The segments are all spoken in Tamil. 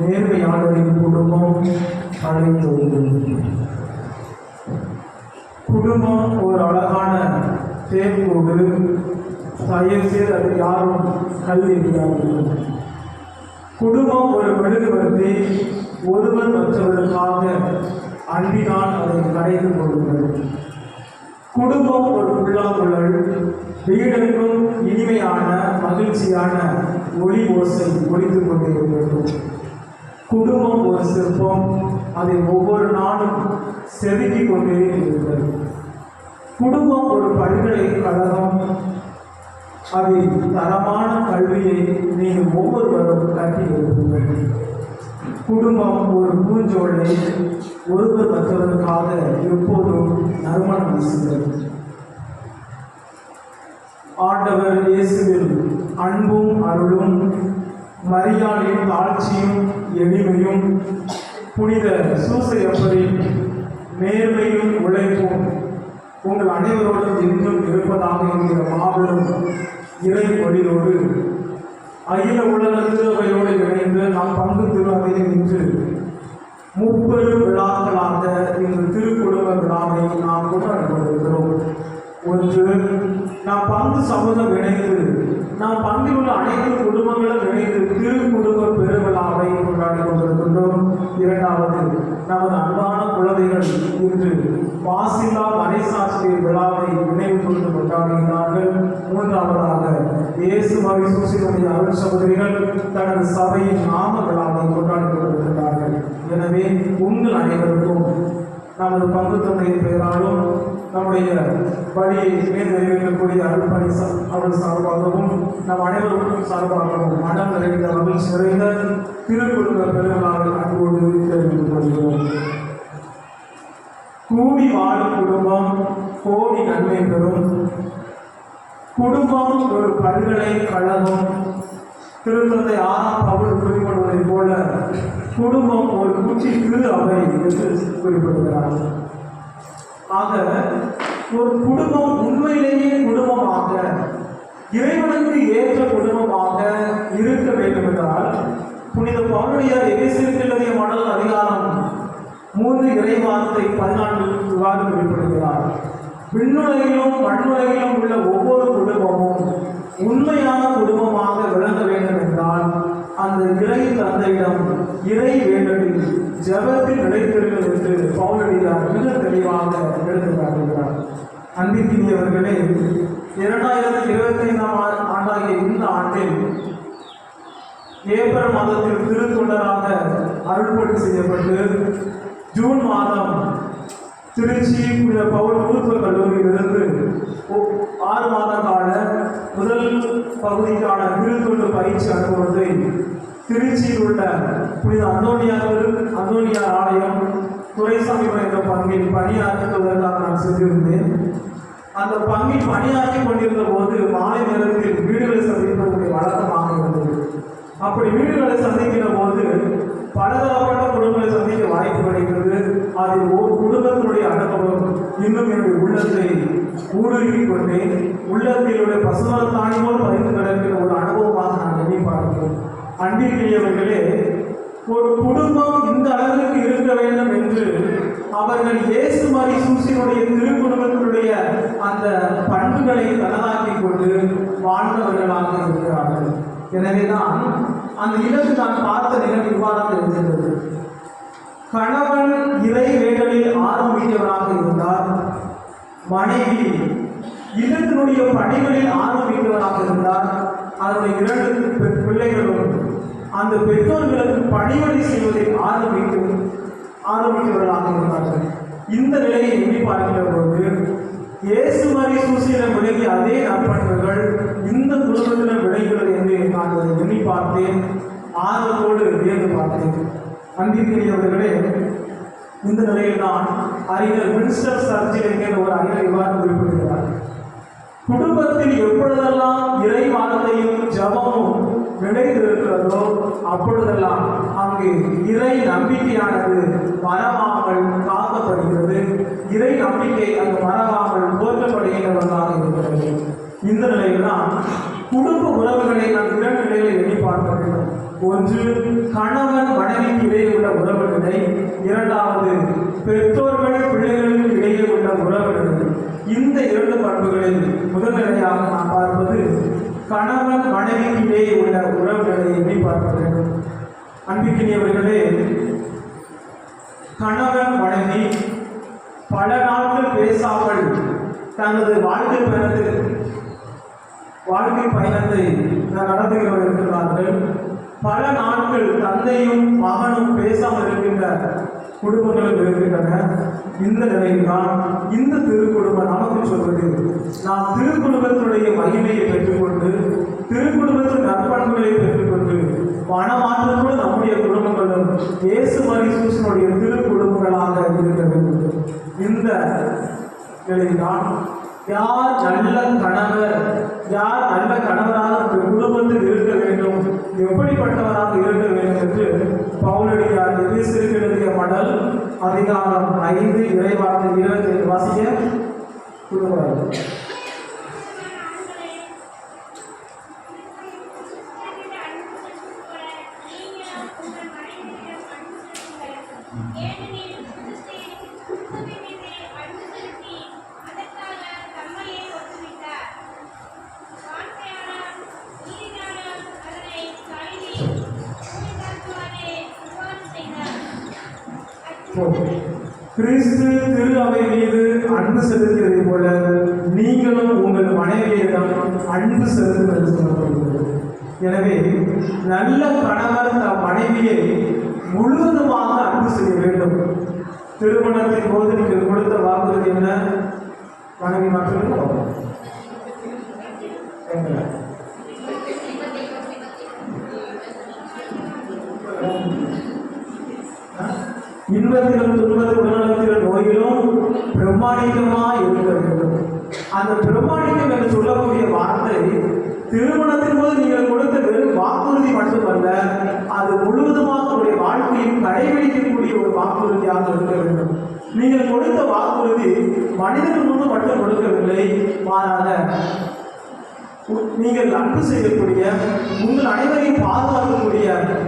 நேர்மையாளரின் குடும்பம் அழைத்தோடு குடும்பம் ஒரு அழகான தேர்வோடு தயவு செய்து அது யாரும் கல்வி குடும்பம் ஒரு மெழுகுவர்த்தி. ஒருவர் மற்றவர்களுக்காக அன்பினால் அதை கரைந்து கொள்ளுங்கள். குடும்பம் ஒரு புல்லாங்குழல். வீடெங்கும் இனிமையான மகிழ்ச்சியான ஒளி ஓசை ஒழித்துக் கொண்டே வேண்டும் குடும்பம் ஒரு சிற்பம். அதை ஒவ்வொரு நாளும் செதுக்கிக் கொண்டே இருந்தது. குடும்பம் ஒரு பல்கலை கழகம். அதில் தரமான கல்வியை நீங்கள் ஒவ்வொருவரும் கட்டி எழுப்புங்கள் குடும்பம் ஒரு பூஞ்சோலை ஒருவர் மற்றவருக்காக எப்போதும் நறுமணம் வீசுகிறது. ஆண்டவர் இயேசுவில் அன்பும் அருளும் மரியாதையும் தாழ்ச்சியும் எளிமையும் புனித சூசையப்பரின் நேர்மையும் உழைப்பும் உங்கள் அனைவரோடும் இன்னும் இருப்பதாக என்கிற மாபெரும் இறை வழியோடு அகில உலக திருவையோடு இணைந்து நாம் பங்கு திருவையில் நின்று முப்பெரும் விழாக்களாக இந்த திருக்குடும்ப விழாவை நாம் கொண்டாடி கொண்டிருக்கிறோம். ஒன்று நாம் பங்கு சமூகம் இணைந்து நாம் பங்கில் உள்ள அனைத்து குடும்பங்களும் இணைந்து திரு குடும்ப பெருவிழாவை கொண்டாடி கொண்டிருக்கின்றோம். இரண்டாவது நமது அன்பான குழந்தைகள் இன்று வாசிலா மறைசாட்சி விழாவை நினைவு கொண்டு கொண்டாடுகிறார்கள். மூன்றாவதாக இயேசு மறை சூசினுடைய அருள் சகோதரிகள் தனது சபையின் நாம விழாவை கொண்டாடி கொண்டிருக்கிறார்கள் எனவே உங்கள் அனைவருக்கும் நமது பங்கு பெயராலும் நம்முடைய வழியை மேல் நிறைவேற்றக்கூடிய அருள்பணி ச- அவர்கள் சார்பாகவும் நம் அனைவருக்கும் சார்பாகவும் மனம் நிறைந்த அளவில் நிறைந்த திருக்குடும்ப பெருவிழாவை அன்போடு தெரிவித்துக் கொள்கிறோம். கூடி வாழும் குடும்பம் கோடி நன்மை பெறும். குடும்பம் ஒரு பல்கலைக்கழகம் திருத்தந்தை ஆறாம் பவுல் குறிப்பிடுவதைப் போல குடும்பம் ஒரு குச்சிக்கு அவை என்று குறிப்பிடுகிறார் ஆக ஒரு குடும்பம் உண்மையிலேயே குடும்பமாக இறைவனுக்கு ஏற்ற குடும்பமாக இருக்க வேண்டும் என்றால் புனித பவுனுடையார் எபேசியர்களுடைய மடல் அதிகாரம் மூன்று இறைவார்த்தை பதினான்கு இவ்வாறு குறிப்பிடுகிறார். விண்ணுலகிலும் மண்ணுலகிலும் உள்ள ஒவ்வொரு குடும்பமும் உண்மையான குடும்பமாக விளங்க வேண்டும் என்றால் அந்த இறை தந்தையிடம் இறை வேண்டலில் ஜபத்தில் நிலைத்திருங்கள் என்று பவுலடியார் மிக தெளிவாக எடுத்து காட்டுகிறார். அன்பிற்கினியவர்களே இரண்டாயிரத்தி இருபத்தி ஐந்தாம் ஆண்டாகிய இந்த ஆண்டில் ஏப்ரல் மாதத்தில் திருத்தொண்டராக அருள்பட்டு செய்யப்பட்டு ஜூன் மாதம் திருச்சி புனித பவுல் மருத்துவக் கல்லூரியிலிருந்து ஆறு மாத கால முதல் பகுதிக்கான திருத்தொண்டு பயிற்சி அனுபவத்தை திருச்சியில் உள்ள புனித அந்தோனியாவில் அந்தோனியார் ஆலயம் துறைசாமி என்ற பங்கில் பணியாற்றுவதற்காக நான் சென்றிருந்தேன். அந்த பங்கில் பணியாற்றி கொண்டிருந்த போது மாலை நேரத்தில் வீடுகளை சந்திப்பதற்கு வழக்கமாக இருந்தது. அப்படி வீடுகளை சந்திக்கிற போது பலதரப்பட்ட குடும்பங்களை சந்திக்க வாய்ப்பு கிடைக்கிறது. அதில் ஒரு குடும்பத்தினுடைய அனுபவம் இன்னும் என்னுடைய உள்ளத்தை ஊடுருவி கொண்டே உள்ளத்தினுடைய பசுமரத்தாணி போல் பதிந்து கிடக்கிற ஒரு அனுபவமாக நான் எண்ணி பார்க்கிறேன். அன்பிற்குரியவர்களே ஒரு குடும்பம் இந்த அளவிற்கு இருக்க வேண்டும் என்று அவர்கள் இயேசு மாதிரி சூசினுடைய திருக்குடும்பத்தினுடைய அந்த பண்புகளை தனதாக்கிக் கொண்டு வாழ்ந்தவர்களாக இருக்கிறார்கள். எனவேதான் அந்த இரவு நான் பார்த்த நிலம் இவ்வாறாக இருந்திருந்தது கணவன் இறை வேடலில் ஆரம்பித்தவராக இருந்தார். மனைவி இல்லத்தினுடைய பணிகளில் ஆரம்பித்தவராக இருந்தார். அதனுடைய இரண்டு பிள்ளைகளும் அந்த பெற்றோர்களுக்கு பணிவடை செய்வதை ஆரம்பிக்கும் ஆரம்பித்தவர்களாக இருந்தார்கள். இந்த நிலையை எண்ணி பார்க்கிற பொழுது இயேசு மாதிரி சூசியில விலகிய அதே நற்பண்புகள் இந்த குடும்பத்தில் விளைகிறது என்று நான் அதை எண்ணி பார்த்தேன். ஆர்வத்தோடு வியந்து பார்த்தேன். அன்பிற்குரியவர்களே இந்த நிலையில் தான் அறிஞர் வின்ஸ்டர் சர்ச்சில் என்கிற ஒரு அறிஞர் இவ்வாறு குறிப்பிடுகிறார். குடும்பத்தில் எப்பொழுதெல்லாம் இறை வார்த்தையும் ஜபமும் விளைந்திருக்கிறதோ அப்பொழுதெல்லாம் அங்கு இறை நம்பிக்கையானது மரமாமல் காக்கப்படுகிறது. இறை நம்பிக்கை அந்த மரமாமல் போற்றப்படுகின்றவர்களாக இருக்கிறது. இந்த நிலையில் தான் குடும்ப உறவுகளை நாம் இரண்டு நிலையில் எண்ணி பார்க்க வேண்டும். ஒன்று கணவன் வனவையும் இடையே உள்ள முதல்பண்டனை இரண்டாவது பெற்றோர்கள் பிள்ளைகளுக்கு இடையே உள்ள உறவுகள். இந்த இரண்டு பண்புகளில் முதல்நிலையாக நாம் பார்ப்பது கணவன் மனைவிக்கிடையே உள்ள உறவுகளை எண்ணி பார்க்க வேண்டும் அன்பிக்கினியவர்களே கணவன் மனைவி பல நாட்கள் பேசாமல் தனது வாழ்க்கை பயணத்தில் வாழ்க்கை பயணத்தை நடத்துகிறவர்கள் இருக்கிறார்கள். பல நாட்கள் தந்தையும் மகனும் பேசாமல் இருக்கின்ற குடும்பங்களும் இருக்கின்றன. இந்த நிலையில்தான் இந்த திருக்குடும்பம் நமக்கு சொல்வது நாம் திருக்குடும்பத்தினுடைய மகிமையை பெற்றுக்கொண்டு திருக்குடும்பத்தின் நற்பண்புகளை பெற்றுக்கொண்டு மனமாற்றத்தோடு நம்முடைய குடும்பங்களும் இயேசு மரிசூசனுடைய திருக்குடும்பங்களாக இருக்க வேண்டும். இந்த நிலையில்தான் யார் நல்ல கணவர்? யார் நல்ல கணவராக குடும்பத்தில் இருக்க வேண்டும்? எப்படிப்பட்டவராக இருக்க வேண்டும் என்று பவுலடியார் எதிர்சிற்கு எழுதிய மடல் அதிகாரம் ஐந்து இறைவார்த்தை இருபத்தி ஏழு வாசிய குடும்பம் கிறிஸ்து திரு அவை மீது அன்பு செலுத்தியதை போல நீங்களும் உங்கள் மனைவியிடம் அன்பு செலுத்துவது சொல்லப்படுகிறது. எனவே நல்ல கணவர் தம் மனைவியை முழுவதுமாக அன்பு செய்ய வேண்டும். திருமணத்தின் போது நீங்கள் கொடுத்த வாக்குறுதி என்ன? மனைவி மாற்றம் Thank you. இன்பத்திலும் துன்பத்திலும் உடல்நலத்திலும் நோயிலும் பிரமாணிக்கமா இருக்க வேண்டும். அந்த பிரமாணிக்கம் என்று சொல்லக்கூடிய வார்த்தை திருமணத்தின் போது நீங்கள் கொடுத்த வெறும் வாக்குறுதி மட்டுமல்ல அது முழுவதுமாக உங்களுடைய வாழ்க்கையில் கடைபிடிக்கக்கூடிய ஒரு வாக்குறுதியாக இருக்க வேண்டும். நீங்கள் கொடுத்த வாக்குறுதி மனிதனுக்கு முன்பு மட்டும் கொடுக்கவில்லை. மாறாக நீங்கள் அன்பு செய்யக்கூடிய உங்கள் அனைவரையும் பாதுகாக்கக்கூடிய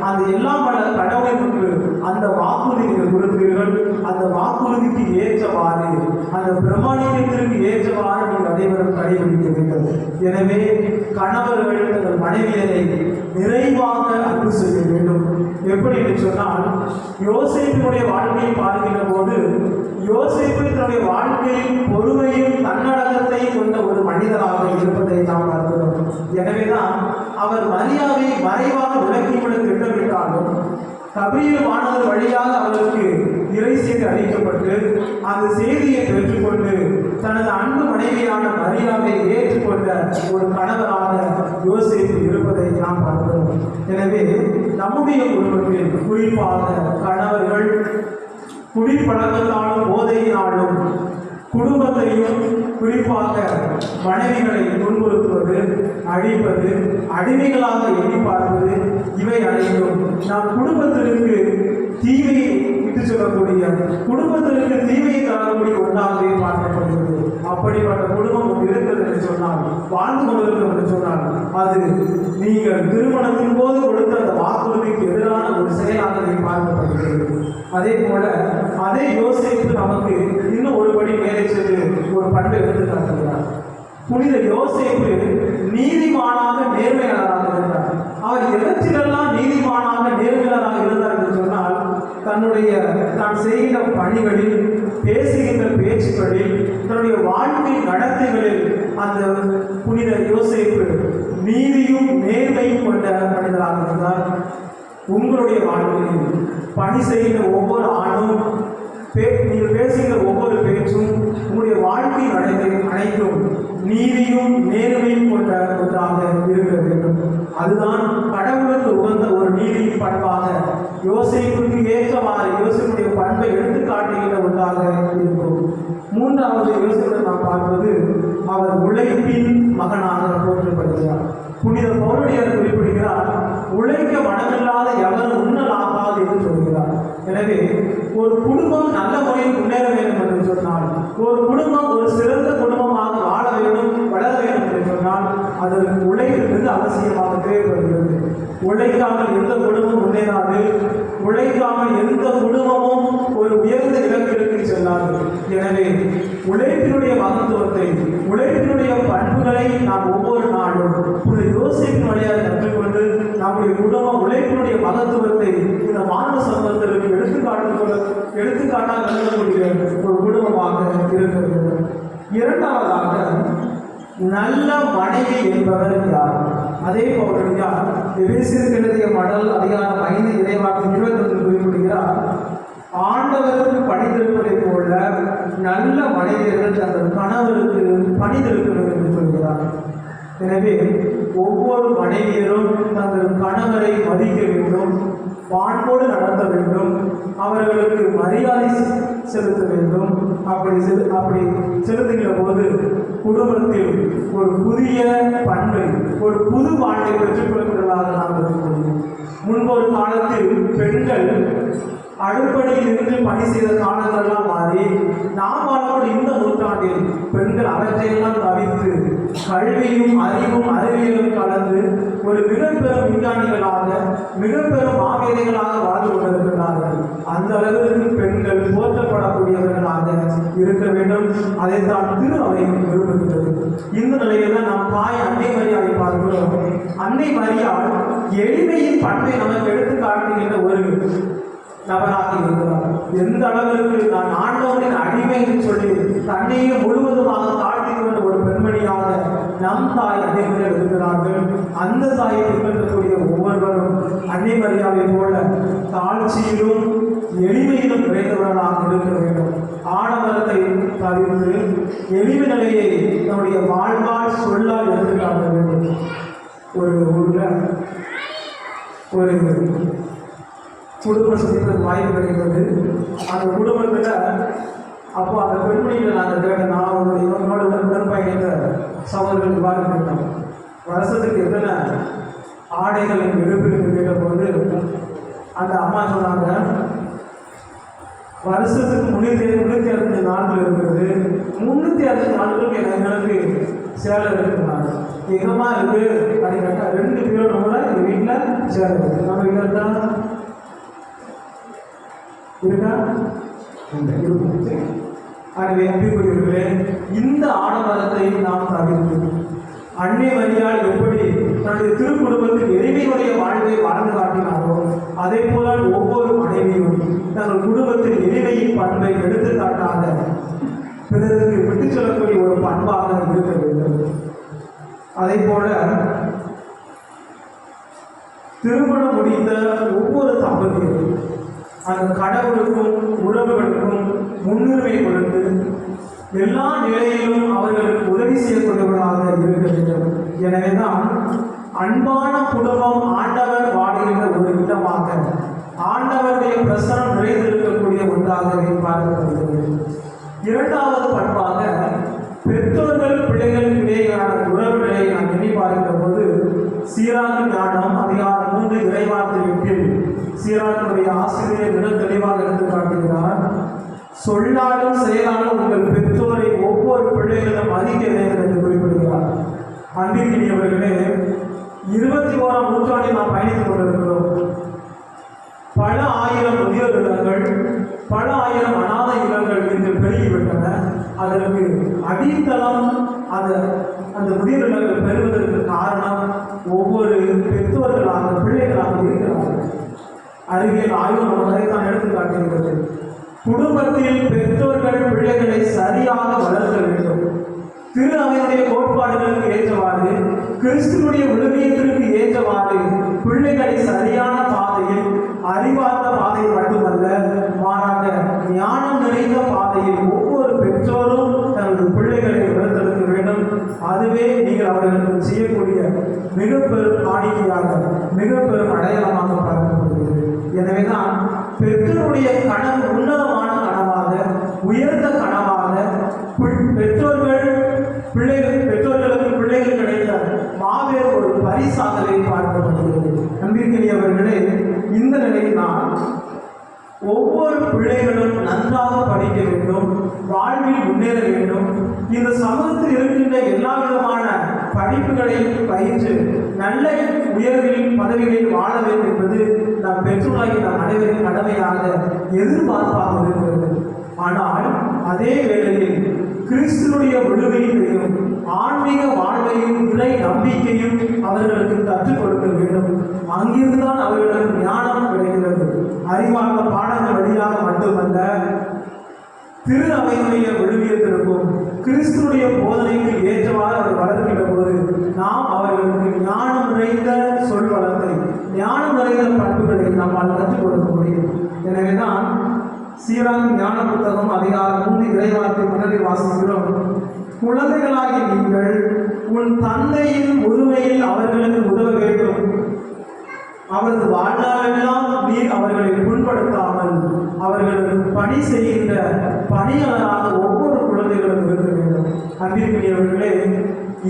அந்த எல்லாம் வல்ல கடவுளை முன்பு அந்த வாக்குறுதி நீங்கள் அந்த வாக்குறுதிக்கு ஏற்றவாறு அந்த பிரமாணிக்கத்திற்கு ஏற்றவாறு நீங்கள் அனைவரும் கடைபிடிக்க வேண்டும். எனவே கணவர்கள் தங்கள் மனைவியரை நிறைவாக அன்பு செய்ய வேண்டும். எப்படி என்று சொன்னால் யோசிப்பினுடைய வாழ்க்கையை பார்க்கின்ற போது யோசிப்பு தன்னுடைய வாழ்க்கையில் பொறுமையும் தன்னடக்கத்தை கொண்ட ஒரு மனிதராக இருப்பதை நாம் பார்க்கிறோம். எனவேதான் அவர் மரியாதை மறைவாக விலக்கிவிட திட்டமிட்டாலும் கபீர் வானவர் வழியாக அவருக்கு இறை செய்தி அளிக்கப்பட்டு அந்த செய்தியை பெற்றுக்கொண்டு தனது அன்பு மனைவியான மரியாதை ஏற்றுக்கொண்ட ஒரு கணவராக யோசித்து இருப்பதை நாம் பார்க்கிறோம். எனவே நம்முடைய குடும்பத்தில் குறிப்பாக கணவர்கள் குடிப்பழக்கத்தாலும் போதையினாலும் குடும்பத்தையும் குறிப்பாக மனைவிகளை துன்புறுத்துவது அழிப்பது அடிமைகளாக எண்ணி பார்ப்பது இவை அனைத்தும் நாம் குடும்பத்திற்கு தீமையை விட்டு சொல்லக்கூடிய குடும்பத்திற்கு தீமையை தரக்கூடிய ஒன்றாகவே பார்க்கப்படுகிறது. அப்படிப்பட்ட குடும்பம் இருக்கிறது என்று சொன்னால் வாழ்ந்து கொண்டிருக்கிறோம் என்று சொன்னால் அது நீங்கள் திருமணத்தின் போது கொடுத்த அந்த வாக்குறுதிக்கு எதிரான ஒரு செயலாக பார்க்கப்படுகிறது. அதே போல அதே யோசிப்பு நமக்கு இன்னும் ஒருபடி மேலே சென்று ஒரு பண்பை எடுத்து காட்டுகிறார் புனித யோசிப்பு நீதிமானாக நேர்மையாளராக இருந்தார். அவர் எதற்சிலெல்லாம் நீதிமானாக நேர்மையாளராக இருந்தார் என்று சொன்னால் தன்னுடைய தான் செய்கிற பணிகளில் பேசுகின்ற பேச்சுக்களில் தன்னுடைய வாழ்க்கை நடத்தைகளில் அந்த புனித யோசிப்பு நீதியும் நேர்மையும் கொண்ட மனிதராக இருந்தார். உங்களுடைய வாழ்க்கையில் பணி செய்கிற ஒவ்வொரு ஆண்டும் பே- நீங்கள் பேசுகிற ஒவ்வொரு பேச்சும் உங்களுடைய வாழ்க்கை நடத்தை அனைத்தும் நீதியும் நேர்மையும் கொண்ட ஒன்றாக இருக்க வேண்டும் அதுதான் கடவுளுக்கு உகந்த ஒரு நீதி பண்பாக யோசனைக்கு ஏற்றவாறு யோசனையுடைய பண்பை எடுத்து காட்டுகின்ற ஒன்றாக இருக்கும் மூன்றாவது யோசிப்பை நாம் பார்ப்பது அவர் உழைப்பின் மகனாக போற்றப்படுகிறார் புனித பௌரடியார் குறிப்பிடுகிறார் உழைக்க மனமில்லாத எவரும் உண்ணலாகாது என்று சொல்கிறார். எனவே ஒரு குடும்பம் நல்ல முறையில் முன்னேற வேண்டும் என்று சொன்னால் ஒரு குடும்பம் ஒரு சிறந்த குடும்பமாக வாழ வேண்டும் வளர வேண்டும் என்று சொன்னால் அதற்கு உழைப்பு அவசியமாக தேவைப்படுகிறது. உழைக்காமல் எந்த குடும்பம் பண்ணினாரு உழைக்காமல் எந்த குடும்பமும் ஒரு உயர்ந்த இலக்கிற்கு செல்லாது. எனவே உழைப்பினுடைய மகத்துவத்தை உழைப்பினுடைய பண்புகளை நாம் ஒவ்வொரு நாளும் ஒரு யோசிப்பின் வழியாக கற்றுக்கொண்டு நம்முடைய குடும்பம் உழைப்பினுடைய மகத்துவத்தை இந்த மாணவ சமூகத்திற்கு எடுத்துக்காட்டு எடுத்துக்காட்டாக கருதக்கூடிய ஒரு குடும்பமாக இருக்கிறது இரண்டாவதாக நல்ல மனைவி என்பவர் யார்? அதே போலடியா எபேசியருக்கு எழுதிய மடல் அதிகாரம் ஐந்து இறைவாக்கு இருபத்தி குறிப்பிடுகிறார். ஆண்டவருக்கு பணிந்திருப்பதைப் போல நல்ல மனைவியர்கள் தங்கள் கணவருக்கு பணிந்திருக்கிறது என்று சொல்கிறார். எனவே ஒவ்வொரு மனைவியரும் தங்கள் கணவரை மதிக்க வேண்டும். பான்போடு நடத்த வேண்டும். அவர்களுக்கு மரியாதை செலுத்த வேண்டும். அப்படி செலு அப்படி செலுத்துகிற போது குடும்பத்தில் ஒரு புதிய பண்பை ஒரு புது பாண்டை பெற்றுக் கொள்கிறதாக நாம் இருக்க முடியும். முன்பொரு காலத்தில் பெண்கள் அடுப்படியில் இருந்து பணி செய்த காலங்கள்லாம் மாறி நாம் வாழக்கூடிய இந்த நூற்றாண்டில் பெண்கள் அவற்றையெல்லாம் தவிர்த்து கல்வியும் அறிவும் அறிவியலும் கலந்து ஒரு மிகப்பெரும் பெரும் விஞ்ஞானிகளாக மிகப்பெரும் பெரும் வாழ்ந்து கொண்டிருக்கிறார்கள். அந்த அளவிற்கு பெண்கள் போற்றப்படக்கூடியவர்களாக இருக்க வேண்டும். அதைத்தான் திரு அவை விரும்புகின்றது இந்த நிலையில நாம் தாய் அன்னை மரியாதை பார்க்கிறோம். அன்னை மரியாள் எளிமையின் பண்பை நமக்கு எடுத்து காட்டுகின்ற ஒரு நபராக இருக்கிறார் எந்த அளவிற்கு நான் ஆண்டவரின் அடிமை என்று சொல்லி தன்னையே முழுவதுமாக தாழ்த்திக் கொண்ட ஒரு பெண்மணியாக நம் தாய் அனைவரும் இருக்கிறார்கள். அந்த தாயை பின்பற்றக்கூடிய ஒவ்வொருவரும் அன்னை போல தாழ்ச்சியிலும் எளிமையிலும் நிறைந்தவர்களாக இருக்க வேண்டும். ஆடவரத்தை தவிர்த்து எளிமை நிலையை நம்முடைய வாழ்வால் சொல்லால் எடுத்துக்காட்ட வேண்டும். ஒரு ஊரில் ஒரு குடும்ப சந்திப்பதற்கு வாய்ப்பு கிடைக்கிறது. அந்த குடும்பத்தில் அப்போ அந்த பெண்மணிகளை நாங்கள் கேட்டேன் நான் அவருடைய இவங்களோட உடன் உடன் பயணித்த சகோதரர்கள் இவ்வாறு வருஷத்துக்கு எத்தனை ஆடைகள் எடுப்பிற்கு கேட்டபோது அந்த அம்மா சொன்னாங்க வருஷத்துக்கு முன்னூற்றி முன்னூற்றி அறுபத்தஞ்சு நாட்கள் இருக்கிறது. முந்நூற்றி அறுபது நாட்களுக்கு எங்களுக்கு சேலை இருக்குனாங்க எங்கம்மா இருக்கு. அப்படின்னு கேட்டா ரெண்டு பேரும் நம்மள எங்கள் வீட்டில் சேலை இருக்குது நம்ம வீட்டில் தான் இருக்கா ஆகவே அன்பிற்குரியவர்களே இந்த ஆடம்பரத்தை நாம் தவிர்த்து அன்னை வழியால் எப்படி தன்னுடைய திருக்குடும்பத்தில் எளிமையுடைய வாழ்வை வாழ்ந்து காட்டினாரோ அதே போல ஒவ்வொரு மனைவியும் தங்கள் குடும்பத்தில் எளிமையின் பண்பை எடுத்துக்காட்டாக பிறருக்கு விட்டுச் சொல்லக்கூடிய ஒரு பண்பாக இருக்க வேண்டும். அதே போல திருமணம் முடிந்த ஒவ்வொரு தம்பதியும் அந்த கடவுளுக்கும் உறவுகளுக்கும் முன்னுரிமை கொடுத்து எல்லா நிலையிலும் அவர்களுக்கு உதவி செய்யக்கூடியவர்களாக இருக்க வேண்டும். எனவேதான் அன்பான குடும்பம் ஆண்டவர் வாடுகின்ற ஒரு இடமாக ஆண்டவருடைய பிரசனம் நிறைந்திருக்கக்கூடிய ஒன்றாகவே பார்க்கப்படுகிறது. இரண்டாவது பண்பாக பெற்றோர்கள் பிள்ளைகளுக்கு இடையேயான உறவு நிலையை நாம் எண்ணி பார்க்கிற போது சீராக ஞானம் அதிகாரம் மூன்று இறைவார்த்தையின் கீழ் சீரானுடைய அறிவியல் ஆய்வு நமக்கு அதைத்தான் எடுத்து காட்டுகிறது குடும்பத்தில் பெற்றோர்கள் பிள்ளைகளை சரியாக வளர்க்க வேண்டும். திரு அவையுடைய கோட்பாடுகளுக்கு ஏற்றவாறு கிறிஸ்துவனுடைய விழுமியத்திற்கு ஏற்றவாறு பிள்ளைகளை சரியான பாதையில் அறிவார்ந்த பாதையில் மட்டுமல்ல மாறாக ஞானம் நிறைந்த பாதையில் ஒவ்வொரு பெற்றோரும் தனது பிள்ளைகளை வளர்த்தெடுக்க வேண்டும். அதுவே நீங்கள் அவர்களுக்கு செய்யக்கூடிய மிக பெரும் காணிக்கையாக மிக பெரும் அடையாளமாக பார்க்கணும் எனவேதான் பெற்றோருடைய கனவு உன்னதமான கனவாக உயர்ந்த கனவாக பெற்றோர்கள் பிள்ளைகள் பெற்றோர்களுக்கு பிள்ளைகள் கிடைத்த மாபெரும் ஒரு பரிசாகவே பார்க்கப்படுகிறது. நம்பிக்கையவர்களே இந்த நிலையில் தான் ஒவ்வொரு பிள்ளைகளும் நன்றாக படிக்க வேண்டும் வாழ்வில் முன்னேற வேண்டும். இந்த சமூகத்தில் இருக்கின்ற எல்லா விதமான படிப்புகளையும் பயின்று நல்ல உயர்வில் பதவிகளில் வாழ வேண்டும் என்பது நம் பெற்றோராகி நம் அனைவரின் கடமையாக எதிர்பார்ப்பாக இருக்கிறது. ஆனால் அதே வேளையில் கிறிஸ்துனுடைய விடுதலையையும் ஆன்மீக வாழ்வையும் இறை நம்பிக்கையும் அவர்களுக்கு கற்றுக் கொடுக்க வேண்டும். அங்கிருந்துதான் அவர்களுக்கு ஞானம் கிடைக்கிறது. அறிவார்ந்த பாடங்கள் வழியாக மட்டுமல்ல திரு அவையுடைய விழுவியத்திற்கும் கிறிஸ்துடைய போதனைக்கு ஏற்றவாறு அவர் வளர்க்கின்ற போது நாம் அவர்களுக்கு ஞானம் நிறைந்த சொல் வளத்தை ஞானம் நிறைந்த பண்புகளை நம்மால் கற்றுக் கொடுக்க முடியும். எனவேதான் சீரான் ஞான புத்தகம் அதிகாரம் மூன்று இறைவார்த்தை மனதில் வாசிக்கிறோம். குழந்தைகளாகி நீங்கள் உன் தந்தையின் உரிமையில் அவர்களுக்கு உதவ வேண்டும். அவரது வாழ்நாளெல்லாம் நீ அவர்களை புண்படுத்தாமல் அவர்களுக்கு பணி செய்கின்ற பணியாளராக ஒவ்வொரு குழந்தைகளும் இருக்க வேண்டும். அன்பிற்குரியவர்களே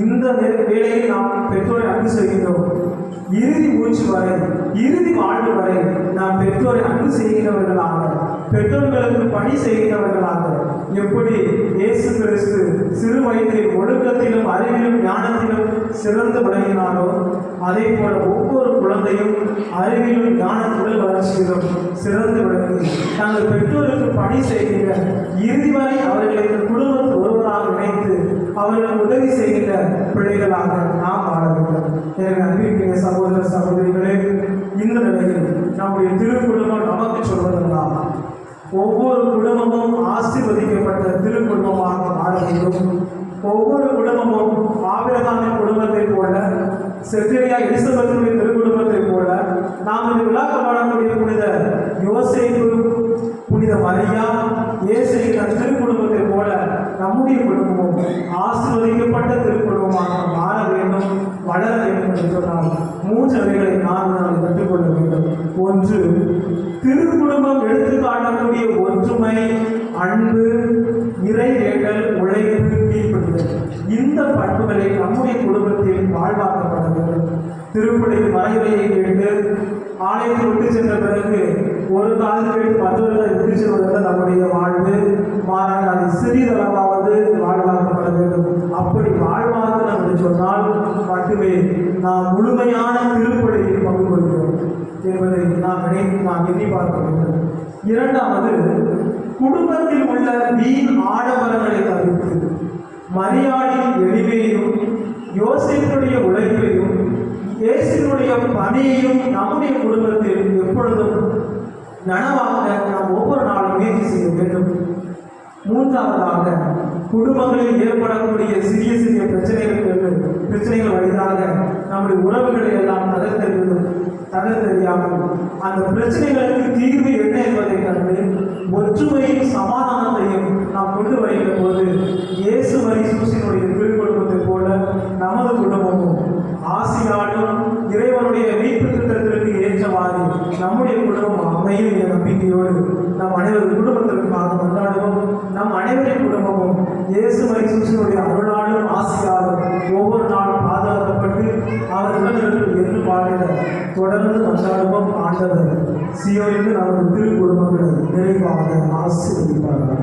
இந்த வேலையை நாம் பெற்றோரை அன்பு செய்கின்றோம். இறுதி மூச்சு வரை இறுதி வாழ்வு வரை நாம் பெற்றோரை அன்பு செய்கிறவர்களாக பெற்றோர்களுக்கு பணி செய்கிறவர்களாக எப்படி இயேசு கிறிஸ்து சிறு வயதில் ஒழுக்கத்திலும் அறிவிலும் ஞானத்திலும் சிறந்து விளங்கினாரோ அதே போல ஒவ்வொரு குழந்தையும் அறிவிலும் ஞானத்துடன் வளர்ச்சியிலும் சிறந்து விளங்கி தங்கள் பெற்றோருக்கு பணி செய்கின்ற இறுதி வரை அவர்களை இந்த குடும்பத்தில் ஒருவராக நினைத்து அவர்களுக்கு உதவி செய்கின்ற பிள்ளைகளாக நாம் வாழ வேண்டும் எனவே அன்பிற்கிற சகோதர சகோதரிகளே இந்த நிலையில் நம்முடைய திருக்குடும்பம் நமக்கு சொல்வதெல்லாம் ஒவ்வொரு குடும்பமும் ஆசிர்வதிக்கப்பட்ட திருக்குடும்பமாக வாழ வேண்டும். ஒவ்வொரு குடும்பமும் ஆபிரகாமின் குடும்பத்தை போல செத்திரியா இசபத்தினுடைய திருக்குடும்பத்தை போல நாம் இந்த விழாக்க கொண்டாடக்கூடிய புனித யோசேப்பு புனித மரியா இயேசை திருக்குடும்பம் நம்முடைய குடும்பமும் ஆசிர்வதிக்கப்பட்ட திருக்குடும்பமாக மாற வேண்டும் வளர வேண்டும் என்று சொன்னால் மூன்று அவைகளை நான் நாம் கற்றுக்கொள்ள வேண்டும். ஒன்று திருக்குடும்பம் எடுத்து காட்டக்கூடிய ஒற்றுமை அன்பு இறை வேண்டல் உழைப்பு கீழ்ப்படுதல் இந்த பண்புகளை நம்முடைய குடும்பத்தில் வாழ்வாக்கப்பட வேண்டும். திருப்பதியில் மறைவுரையை கேட்டு ஆலயத்தை விட்டு சென்ற பிறகு ஒரு காலத்தில் கேட்டு மற்றவர்களை விட்டு நம்முடைய வாழ்வு. மாறாக அது சிறிதளவாவது வாழ்வாக்கப்பட வேண்டும். அப்படி வாழ்வாக்கணும் என்று சொன்னால் மட்டுமே நாம் முழுமையான திருப்படையை பங்கு கொள்கிறோம் என்பதை நாம் நினைத்து நாம் எண்ணி பார்க்க வேண்டும். இரண்டாவது குடும்பத்தில் உள்ள வீண் ஆடம்பரங்களை தவிர்த்து மரியாதையின் எளிமையும் யோசிப்புடைய உழைப்பையும் இயேசுனுடைய பணியையும் நம்முடைய குடும்பத்தில் எப்பொழுதும் நனவாக நாம் ஒவ்வொரு நாளும் முயற்சி செய்ய வேண்டும். மூன்றாவதாக குடும்பங்களில் ஏற்படக்கூடிய சிறிய சிறிய பிரச்சனைகளுக்கு பிரச்சனைகள் வழியாக நம்முடைய உறவுகளை எல்லாம் தகர்த்தெறிவது தகர்த்தெறியாமல் அந்த பிரச்சனைகளுக்கு தீர்வு என்ன என்பதை கண்டு ஒற்றுமையும் சமாதானத்தையும் நாம் கொண்டு வர போது இயேசு வரி சூசினுடைய திருக்குடும்பத்தை போல நமது குடும்பமும் ஆசியாலும் இறைவனுடைய மீட்பு திட்டத்திற்கு ஏற்றவாறு நம்முடைய குடும்பம் அமையும் என்ற நம்பிக்கையோடு நம் அனைவரும் குடும்பத்திற்காக கொண்டாடுவோம் நம் அனைவரின் குடும்பமும் இயேசு மரி சூசினுடைய அருளாலும் ஆசியாலும் ஒவ்வொரு நாளும் பாதுகாக்கப்பட்டு அவர் உடல்களுக்கு என்று வாழ்கிற தொடர்ந்து கொண்டாடுவோம் ஆண்டவர் சியோரிந்து நமது திரு குடும்பங்களை நிறைவாக ஆசீர்வதிப்பார்கள்